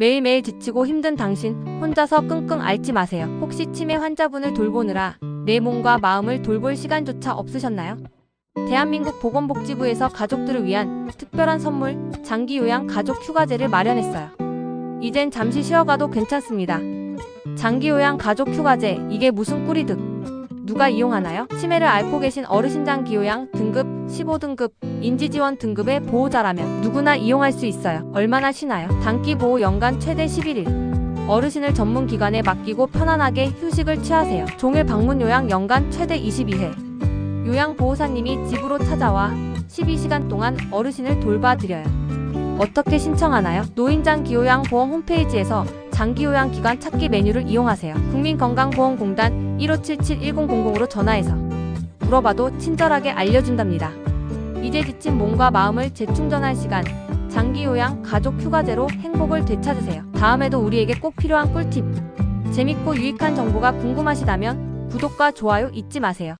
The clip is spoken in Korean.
매일매일 지치고 힘든 당신 혼자서 끙끙 앓지 마세요. 혹시 치매 환자분을 돌보느라 내 몸과 마음을 돌볼 시간조차 없으셨나요? 대한민국 보건복지부에서 가족들을 위한 특별한 선물 장기 요양 가족 휴가제를 마련했어요. 이젠 잠시 쉬어가도 괜찮습니다. 장기 요양 가족 휴가제 이게 무슨 꿀이득? 누가 이용하나요? 치매를 앓고 계신 어르신 장 기 요양 등급 15등급 인지지원 등급의 보호자라면 누구나 이용할 수 있어요. 얼마나 쉬나요? 단기 보호 연간 최대 11일. 어르신을 전문 기관에 맡기고 편안하게 휴식을 취하세요. 종일 방문 요양 연간 최대 22회. 요양 보호사님이 집으로 찾아와 12시간 동안 어르신을 돌봐드려요. 어떻게 신청하나요? 노인장기요양보험 홈페이지에서 장기 요양 기관 찾기 메뉴를 이용하세요. 국민건강보험공단 1577-1000으로 전화해서 물어봐도 친절하게 알려준답니다. 이제 지친 몸과 마음을 재충전할 시간. 장기 요양 가족 휴가제로 행복을 되찾으세요. 다음에도 우리에게 꼭 필요한 꿀팁. 재밌고 유익한 정보가 궁금하시다면 구독과 좋아요 잊지 마세요.